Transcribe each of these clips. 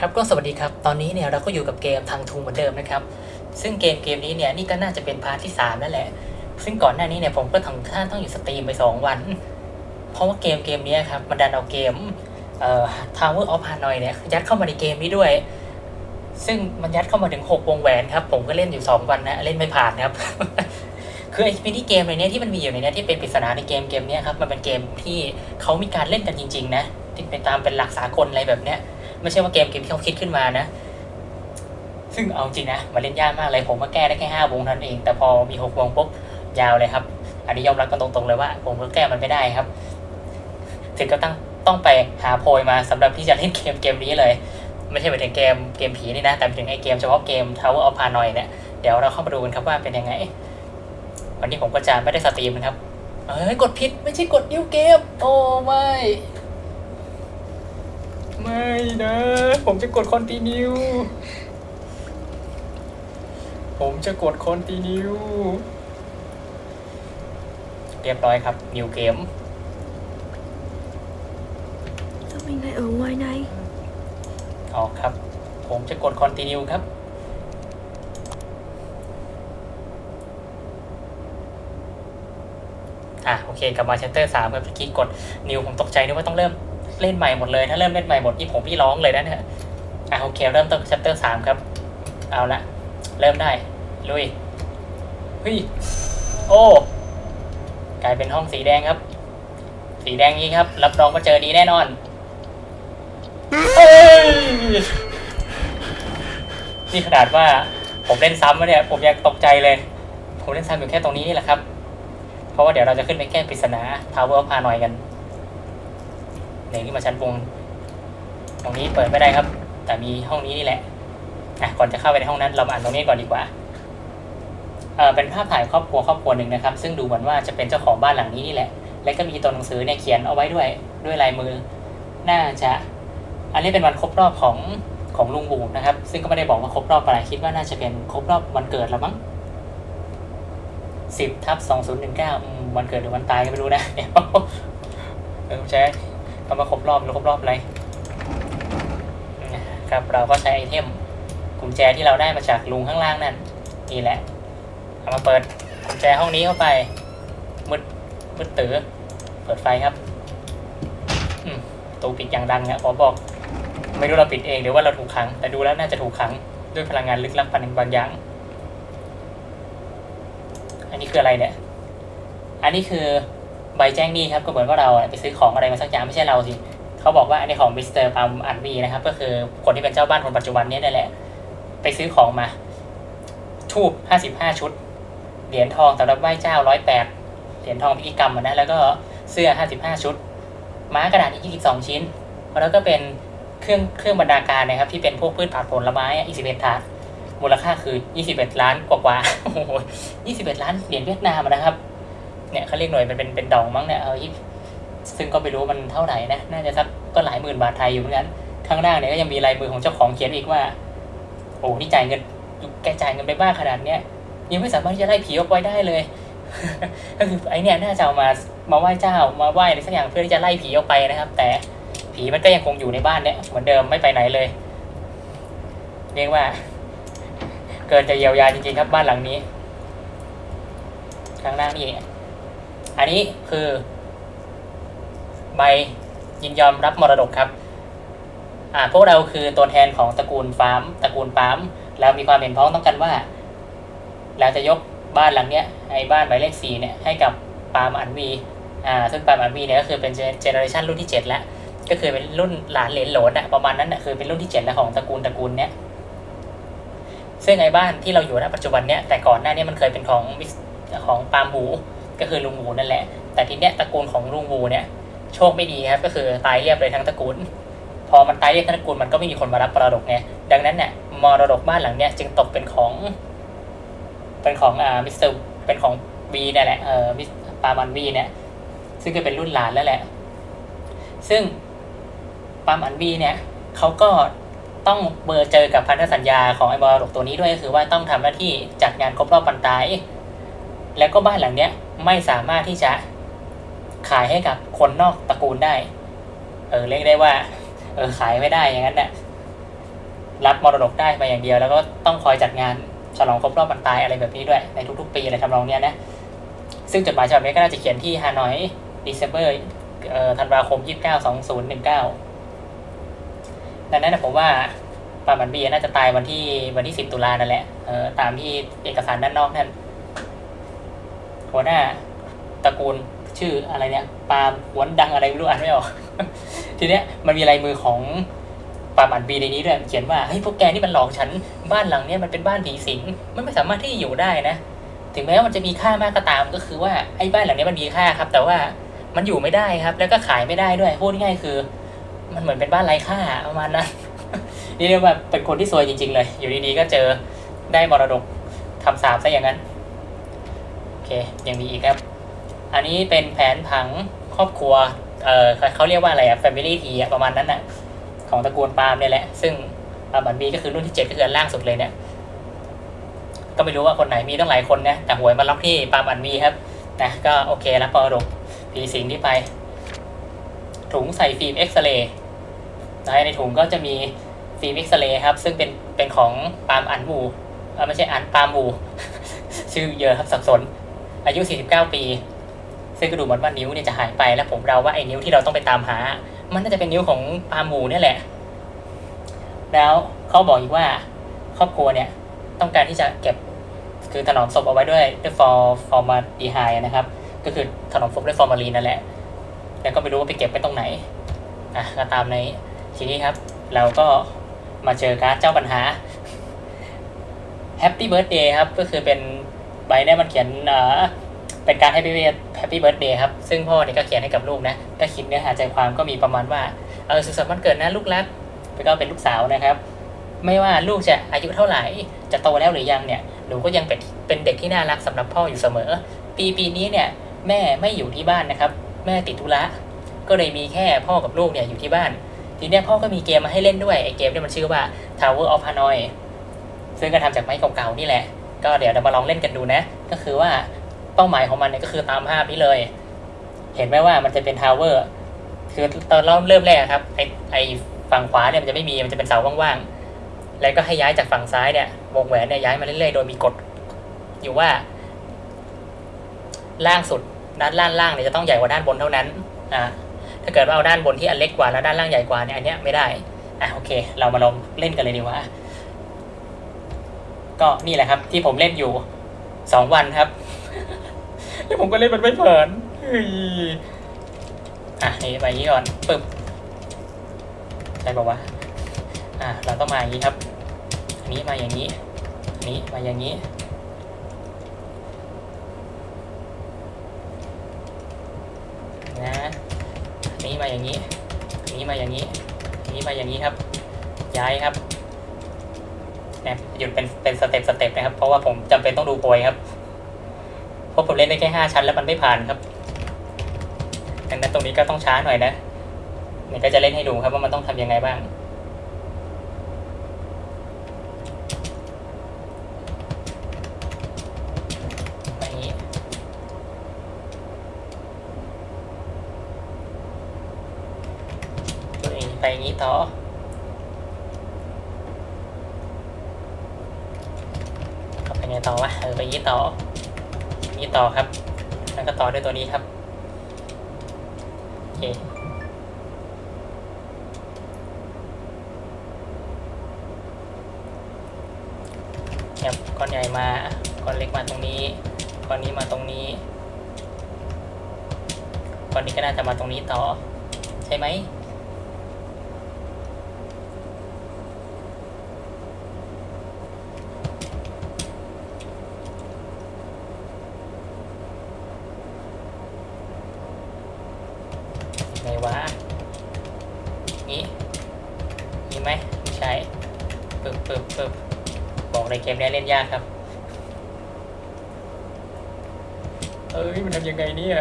ครับก็สวัสดีครับ ตอนนี้เนี่ยเราก็อยู่กับเกมทางทูเหมือนเดิมนะครับ ซึ่งเกมเกมนี้เนี่ยนี่ก็น่าจะเป็นพาร์ทที่3นั่นแหละ ซึ่งก่อนหน้านี้เนี่ยผมก็ถึงขั้นต้องอยู่สตรีมไป 2 วัน เพราะว่าเกมเกมนี้ครับมันดันเอาเกมเอ่อ Tower of Hanoi เนี่ยยัดเข้ามาในเกมนี้ด้วย ซึ่งมันยัดเข้ามาถึง 6 วงแหวนครับ ผมก็เล่นอยู่ 2 วันนะเล่นไม่ผ่านครับ คือไอ้มินิเกมในเนี้ยที่มันมีอยู่ในเนี้ยที่เป็นปริศนาในเกมเกมนี้ครับมันเป็นเกมที่เขามีการเล่นกันจริง ๆ นะที่เป็นตามเป็นหลักสากลอะไรแบบเนี้ย ไม่ใช่ว่าเกมเกมที่เขาคิดขึ้นมานะ ซึ่งเอาจริงนะมาเล่นยากมากเลยผมมาแก้ได้แค่ห้าวงนั้นเอง แต่พอมีหกวงปุ๊บยาวเลยครับ อันนี้ยอมรับกันตรงๆเลยว่า ผมก็แก้มันไม่ได้ครับ ถึงก็ต้องต้องไปหาโพยมาสำหรับที่จะเล่นเกมเกมนี้เลย ไม่ใช่ไปถึงเกมเกมผีนี่นะ แต่ถึงไอเกมเฉพาะเกม Tower of Hanoi เนี่ยเดี๋ยวเราเข้ามาดูกันครับว่าเป็นยังไง วันนี้ผมก็จะไม่ได้สตรีมนะครับเอ้ยกดผิดไม่ใช่กดนิ้วเกม โอ้ไม่ ไม่นะ ผมจะกดคอนติเนียผมจะกดคอนติเนียเรียบร้อยครับ นิวเกม Sao mình lại ở ngoài này ออกครับ ผมจะกดคอนติเนียครับ อะ โอเค กลับมาชัตเตอร์สามครับเมื่อกี้กดนิวผมตกใจนึกว่าต้องเริ่ม เล่นใหม่หมดเลย ถ้าเริ่มเล่นใหม่หมดนี่ผมพี่ร้องเลยนะเนี่ยอะโอเคเริ่มต้นชัตเตอร์สามครับ เอาละเริ่มได้ ลุยเฮ้ยโอ้กลายเป็นห้องสีแดงครับ สีแดงนี้ครับ รับรองว่าเจอดีแน่นอนเอ้ยนี่ขนาดว่าผมเล่นซ้ำแล้วเนี่ย ผมยังตกใจเลย ผมเล่นซ้ำอยู่แค่ตรงนี้นี่แหละครับ เพราะว่าเดี๋ยวเราจะขึ้นไปแก้ปริศนา Tower of Hanoi กัน ดี๋ยวนี้มาชั้นวง ตรงนี้เปิดไม่ได้ครับ แต่มีห้องนี้นี่แหละอะก่อนจะเข้าไปในห้องนั้นเรามาอ่านตรงนี้ก่อนดีกว่าเออเป็นภาพถ่ายครอบครัวครอบครัวหนึ่งนะครับ ซึ่งดูเหมือนว่าจะเป็นเจ้าของบ้านหลังนี้นี่แหละ และก็มีตัวหนังสือเนี่ยเขียนเอาไว้ด้วยด้วยลายมือ น่าจะ อันนี้เป็นวันครบรอบของของลุงบูนะครับ ซึ่งก็ไม่ได้บอกว่าครบรอบอะไรคิดว่าน่าจะเป็นครบรอบวันเกิดแล้วมั้งสิบทับสองศูนย์หนึ่งเก้าวันเกิดหรือวันตายก็ไม่รู้นะเดี๋ยวเออใช้ คำว่าครบรอบหรือครบรอบอะไรครับเราก็ใช้ไอเทมกุญแจที่เราได้มาจากลุงข้างล่างนั่นนี่แหละเอามาเปิดกุญแจห้องนี้เข้าไปมืดมืดตื้อเปิดไฟครับตูปิดอย่างดังอะขอบอก ไม่รู้เราปิดเองหรือว่าเราถูกขัง แต่ดูแล้วน่าจะถูกขังด้วยพลังงานลึกลับพันบางอย่าง อันนี้คืออะไรเนี่ย อันนี้คือ ใบแจ้งหนี้ครับก็เหมือนว่าเราไปซื้อของอะไรมาสักอย่างไม่ใช่เราสิเขาบอกว่าอันนี้ของมิสเตอร์ปามอันวีนะครับ ก็คือคนที่เป็นเจ้าบ้านคนปัจจุบันนี้นั่นแหละ ไปซื้อของมา ทูบห้าสิบห้าชุด เหรียญทองสำหรับไหว้เจ้าร้อยแปดเหรียญทองพิธีกรรมนะแล้วก็เสื้อห้าสิบห้าชุด ม้ากระดาษอีกยี่สิบสองชิ้น แล้วก็เป็นเครื่องเครื่องบรรณาการนะครับ ที่เป็นพวกพืชผักผลไม้อีกสิบเอ็ดถาดมูลค่าคือ 21 ล้านกว่ากว่าโอ้โห21 ล้านเหรียญเวียดนามนะครับ เนี่ยเขาเรียกหน่วยมันเป็นเป็นดองมั้งเนี่ยเอายี่ซึ่งก็ไม่รู้มันเท่าไหร่นะน่าจะสักก็หลายหมื่นบาทไทยอยู่เหมือนกันข้างล่างเนี่ยก็ยังมีลายมือของเจ้าของเขียนอีกว่า โอ้นี่จ่ายเงินแกจ่ายเงินไปบ้าขนาดเนี้ยยังไม่สามารถที่จะไล่ผีออกไปได้เลยก็คือไอเนี่ยน่าจะเอามามาไหว้เจ้ามาไหว้อะไรสักอย่างเพื่อที่จะไล่ผีออกไปนะครับ แต่ผีมันก็ยังคงอยู่ในบ้านเนี่ยเหมือนเดิมไม่ไปไหนเลย เรียกว่า เกินจะเยียวยาจริงๆครับบ้านหลังนี้ ข้างล่างนี่ อันนี้คือใบยินยอมรับมรดกครับอ่าพวกเราคือตัวแทนของตระกูลฟาร์มตระกูลปาล์มแล้วมีความเห็นพ้องต้องกันว่าเราจะยกบ้านหลังเนี้ยไอ้บ้านหมายเลขสี่เนี่ยให้กับปาล์มอันวีอ่าซึ่งปาล์มอันวีเนี่ยก็คือเป็นเจเนอเรชันรุ่นที่เจ็ดแล้ว ก็คือเป็นรุ่นหลานเหลนโหลนอะประมาณนั้นอะคือเป็นรุ่นที่เจ็ดแล้วของตระกูลตระกูลเนี้ยซึ่งไอ้บ้านที่เราอยู่ณปัจจุบันเนี้ยแต่ก่อนหน้านี้มันเคยเป็นของของปาล์มหู ก็คือลุงหมูนั่นแหละ แต่ทีเนี้ยตระกูลของลุงหมูเนี่ยโชคไม่ดีครับก็คือตายเรียบเลยทั้งตระกูล พอมันตายเรียบทั้งตระกูลมันก็ไม่มีคนมารับมรดกไงดังนั้นเนี่ยมรดกบ้านหลังเนี้ยจึงตกเป็นของ เป็นของอ่ามิสเตอร์เป็นของบีนี่นแหละเออมิสปามันบีเนี่ยซึ่งก็เป็นรุ่นหลานแล้วแหละ ซึ่งปามันบีเนี่ยเขาก็ต้องเบอร์เจอกับพันธสัญญาของไอ้มรดกตัวนี้ด้วยก็คือว่าต้องทำหน้าที่จัดงานครบรอบวันตายแล้วก็บ้านหลังเนี้ย ไม่สามารถที่จะขายให้กับคนนอกตระกูลได้ เออเรียกได้ว่า เออขายไม่ได้อย่างนั้นแหละรับมรดกได้มาอย่างเดียว แล้วก็ต้องคอยจัดงานฉลองครบรอบวันตายอะไรแบบนี้ด้วยในทุกๆ ปีอะไรทำนองเนี้ยนะ ซึ่งจดหมายฉบับนี้ก็น่าจะเขียนที่ฮานอยเดซ ember เอ่อธันวาคม 29 2019 ดังนั้นนะผมว่าปามันบีน่าจะตายวันที่วันที่ 10 ตุลานั่นแหละเออตามที่เอกสารด้านนอกนั่น หัวหน้าตระกูลชื่ออะไรเนี่ยปาหวนดังอะไรไม่รู้อ่านไม่ออก ทีเนี้ยมันมีลายมือของปาล์มอันบีในนี้ด้วยเขียนว่าเฮ้ยพวกแกนี่มันหลอกฉันบ้านหลังเนี้ยมันเป็นบ้านผีสิงมันไม่สามารถที่จะอยู่ได้นะ ถึงแม้ว่ามันจะมีค่ามากก็ตามก็คือว่าไอ้บ้านหลังเนี้ยมันมีค่าครับ แต่ว่ามันอยู่ไม่ได้ครับ แล้วก็ขายไม่ได้ด้วยพูดง่ายๆคือ มันเหมือนเป็นบ้านไร้ค่าประมาณนั้นนี่เรียกว่าเป็นคนที่ซวยจริง ๆ เลย อยู่ดีๆก็เจอได้มรดกทำสามซะอย่างนั้น เคยังมีอีกครับ อันนี้เป็นแผนผังครอบครัวเออเขาเรียกว่าอะไรอะ Family T อะประมาณนั้นน่ะของตระกูลปาล์มเนี่ยแหละ ซึ่งปาล์มบันบีก็คือรุ่นที่เจ็ดก็คืออันล่างสุดเลยเนี่ย ก็ไม่รู้ว่าคนไหนมีตั้งหลายคนนะ แต่หวยมาล็อกที่ปาล์มอันบีครับ นะ ก็โอเครับมรดกผีสิงที่ไป ถุงใส่ฟิล์มเอ็กซเรย์นะในถุงก็จะมีฟิล์มเอ็กซเรย์ครับ ซึ่งเป็น เป็นของปาล์มอันบูไม่ใช่อันปาล์มบูชื่อเยอะครับสับสน อายุ 49 ปี ซึ่งก็ดูเหมือนว่านิ้วเนี่ยจะหายไป แล้วผมเดาว่าไอ้นิ้วที่เราต้องไปตามหา มันน่าจะเป็นนิ้วของปาล์มบูเนี่ยแหละ แล้วเขาบอกอีกว่าครอบครัวเนี่ยต้องการที่จะเก็บคือถนอมศพเอาไว้ด้วยด้วยฟอร์ฟอร์มาดีไฮนะครับ ก็คือถนอมศพด้วยฟอร์มาลีนนั่นแหละแล้วก็ไม่รู้ว่าไปเก็บไปตรงไหนอะก็ตามในทีนี้ครับ เราก็มาเจอการ์ดเจ้าปัญหา Happy Birthday ครับ ก็คือเป็น ใบเนี่ยมันเขียนเป็นการ Happy Happy Birthday ครับ ซึ่งพ่อเนี่ยก็เขียนให้กับลูกนะก็คิดเนื้อหาใจความก็มีประมาณว่า เออสุขสันต์วันเกิดนะลูกรักแล้วก็เป็นลูกสาวนะครับ ไม่ว่าลูกจะอายุเท่าไหร่ จะโตแล้วหรือยังเนี่ย หนูก็ยังเป็นเป็นเด็กที่น่ารักสำหรับพ่ออยู่เสมอ ปีปีนี้เนี่ยแม่ไม่อยู่ที่บ้านนะครับ แม่ติดธุระ ก็เลยมีแค่พ่อกับลูกเนี่ยอยู่ที่บ้าน ทีเนี้ยพ่อก็มีเกมมาให้เล่นด้วย ไอเกมเนี่ยมันชื่อว่า Tower of Hanoi ซึ่งก็ทำจากไม้เก่าๆนี่แหละ ก็เดี๋ยวเรามาลองเล่นกันดูนะ ก็คือว่าเป้าหมายของมันเนี่ยก็คือตามภาพนี้เลย เห็นไหมว่ามันจะเป็นทาวเวอร์คือตอนเริ่มเริ่มแรกครับไอไอฝั่งขวาเนี่ยมันจะไม่มีมันจะเป็นเสาว่างๆแล้วก็ให้ย้ายจากฝั่งซ้ายเนี่ยวงแหวนเนี่ยย้ายมาเรื่อยๆโดยมีกฎอยู่ว่า ล่างสุดด้านล่างล่างเนี่ยจะต้องใหญ่กว่าด้านบนเท่านั้นอ่าถ้าเกิดว่าเอาด้านบนที่อันเล็กกว่าแล้วด้านล่างใหญ่กว่าเนี่ยอันเนี้ยไม่ได้อะโอเค เรามาลองเล่นกันเลยดีกว่า ก็นี่แหละครับ ที่ผมเล่นอยู่สองวันครับ แล้วผมก็เล่นมันไม่เผินอะนี่ไปนี้ก่อนปึ๊บใช่ป่าวะอะเราต้องมาอย่างนี้ครับอันนี้มาอย่างนี้อันนี้มาอย่างนี้นะนี้มาอย่างนี้นี้มาอย่างนี้นี้มาอย่างนี้ครับ ย้ายครับ นี่ยหยุดเป็นเป็นสเต็ปสเต็ปนะครับ เพราะว่าผมจำเป็นต้องดูโพยครับเพราะผมเล่นได้แค่ห้าชั้นแล้วมันไม่ผ่านครับดังนั้นตรงนี้ก็ต้องช้าหน่อยนะเนี่ยก็จะเล่นให้ดูครับว่ามันต้องทำยังไงบ้างอย่างนี้ตัวเองไปอย่างนี้ต่อ ก็ไปไง ต่อวะเออไปย่างนี้ต่อย่างนี้ต่อครับ แล้วก็ต่อด้วยตัวนี้ครับโอเคครับก้อนใหญ่มาก้อนเล็กมาตรงนี้ก้อนนี้มาตรงนี้ก้อนนี้ก็น่าจะมาตรงนี้ต่อ ใช่ไหม ไหนวะนี่ มีไหมไม่ใช่ปึ๊บปึ๊บปึ๊บบอกเลยเกมนี้เล่นยากครับ เอ้ย มันทำยังไงเนี่ย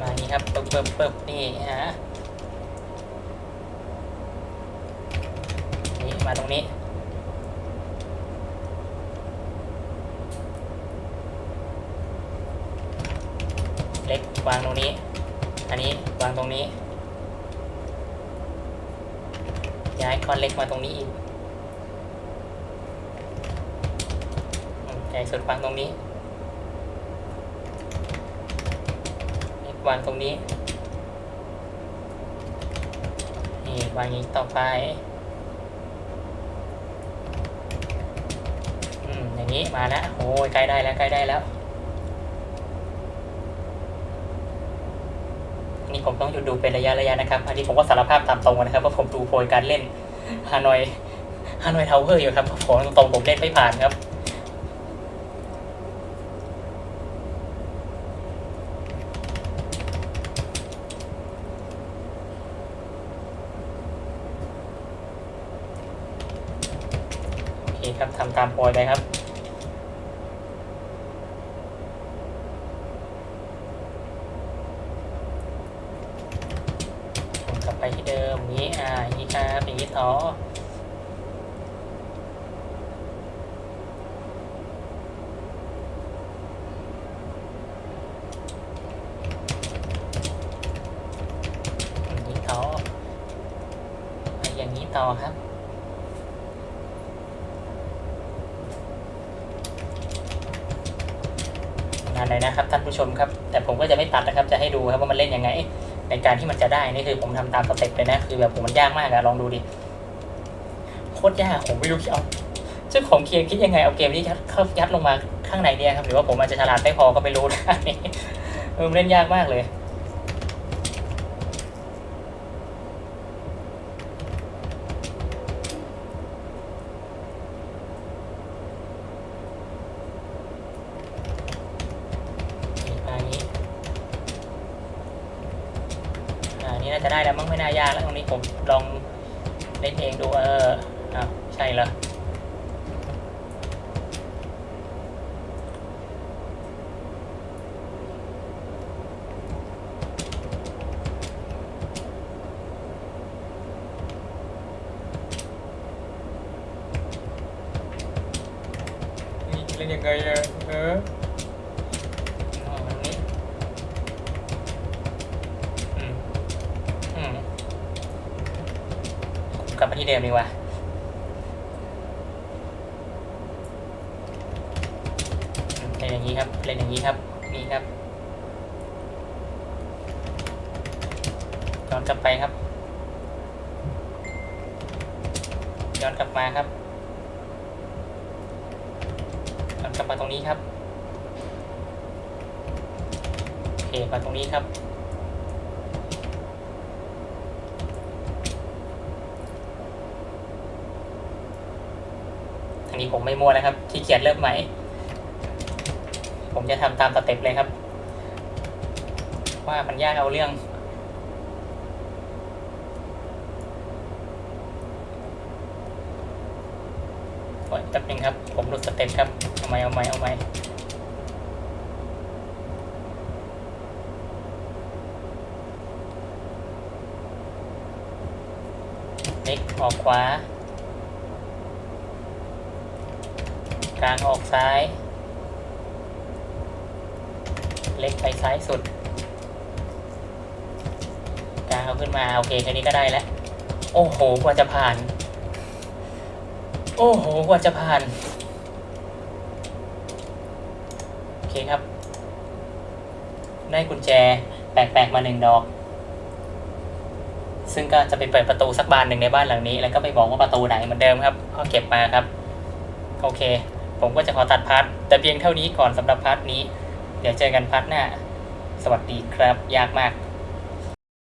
มานี่ครับปึ๊บปึ๊บปึ๊บนี่ฮะ มาตรงนี้ เล็กวางตรงนี้ อันนี้วางตรงนี้ ย้ายก้อนเล็กมาตรงนี้อีกอืมใหญ่สุดวางตรงนี้เล็กวางตรงนี้ นี่วางอย่างนี้ต่อไป อย่างนี้มาแล้วโอ้ยใกล้ได้แล้วใกล้ได้แล้ว นี่ผมต้องหยุดดูเป็นระยะระยะนะครับ อันนี้ผมก็สารภาพตามตรงนะครับว่าผมดูโพยการเล่นฮานอยฮานอยเทาเวอร์อยู่ครับผมตรงผมเล่นไม่ผ่านครับโอเคครับทำตามโพยไปครับ ผมกลับไปที่เดิมอย่างนี้ อ่าอย่างนี้ครับอย่างนี้ต่ออย่างนี้ต่อไปอย่างนี้ ต่อครับ งานเลยนะครับท่านผู้ชมครับ แต่ผมก็จะไม่ตัดนะครับ จะให้ดูครับว่ามันเล่นยังไง ในการที่มันจะได้นี่คือผมทำตามสเต็ปเลยนะคือแบบผมมันยากมากอะลองดูดิโคตรยากผมไม่รู้จะเอาเจ้าของเกมคิดยังไงเอาเกมนี้ยัดเข้ายัดลงมาข้างในเนี่ยครับหรือว่าผมอาจจะฉลาดไม่พอก็ไม่รู้นะเออมันเล่นยากมากเลย นี่มาอย่างนี้ อ่า นี่น่าจะได้แล้วมั้งไม่น่ายากแล้วตรงนี้ผมลองเล่นเองดูเอออ้าวใช่เหรอนี่เล่นยังไงอะเอออ๋อตรงนี้ อืม อืม กลับมา ที่เดิมดีกว่า เล่นอย่างนี้ครับ เล่นอย่างนี้ครับ นี่ครับย้อนกลับไปครับ ย้อนกลับมาครับ ย้อนกลับมาตรงนี้ครับ โอเค มาตรงนี้ครับ อันนี้ผมไม่มั่วนะครับขี้เกียจเริ่มใหม่ ผมจะทำตามสเต็ปเลยครับ ว่ามันยากเอาเรื่องโอ้ยแป๊บนึงครับ ผมหลุดสเต็ปครับ เอาไหมเอาไหมเอาไหมเล็กออกขวา กลางออกซ้าย เล็กไปซ้ายสุด กลางเอาขึ้นมา โอเคแค่นี้ก็ได้แล้ว โอ้โห กว่าจะผ่าน โอ้โห กว่าจะผ่าน โอเคครับ ได้กุญแจแปลกๆมาหนึ่งดอก ซึ่งก็จะไปเปิดประตูสักบานหนึ่งในบ้านหลังนี้ แล้วก็ไปบอกว่าประตูไหนเหมือนเดิมครับก็เก็บมาครับ โอเค ผมก็จะขอตัดพาร์ทแต่เพียงเท่านี้ก่อนสำหรับพาร์ทนี้ เดี๋ยวเจอกันพาร์ทหน้า สวัสดีครับ ยากมาก